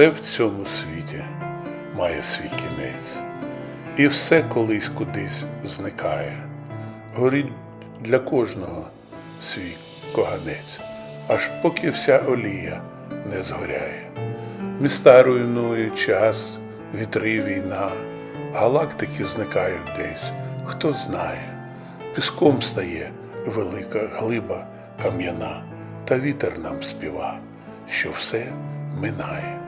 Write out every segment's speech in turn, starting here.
Все в цьому світі має свій кінець, і все колись кудись зникає. Горить для кожного свій коганець, аж поки вся олія не згоряє. Міста руйнує час, вітри війна, галактики зникають десь, хто знає. Піском стає велика глиба кам'яна, та вітер нам співа, що все минає.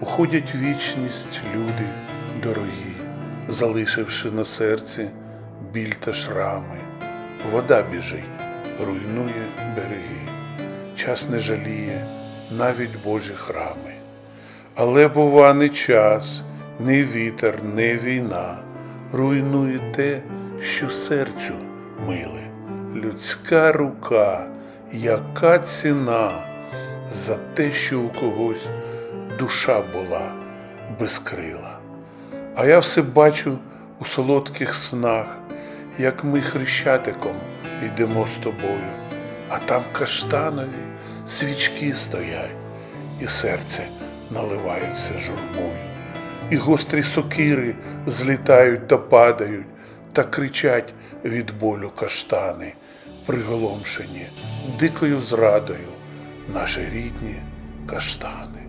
Уходять в вічність люди дорогі, залишивши на серці біль та шрами. Вода біжить, руйнує береги, час не жаліє навіть Божі храми. Але бува не час, не вітер, не війна руйнує те, що серцю миле. Людська рука, яка ціна за те, що у когось душа була без крила. А я все бачу у солодких снах, як ми хрещатиком йдемо з тобою, а там каштанові свічки стоять, і серце наливається журбою, і гострі сокири злітають та падають, та кричать від болю каштани, приголомшені дикою зрадою наші рідні каштани.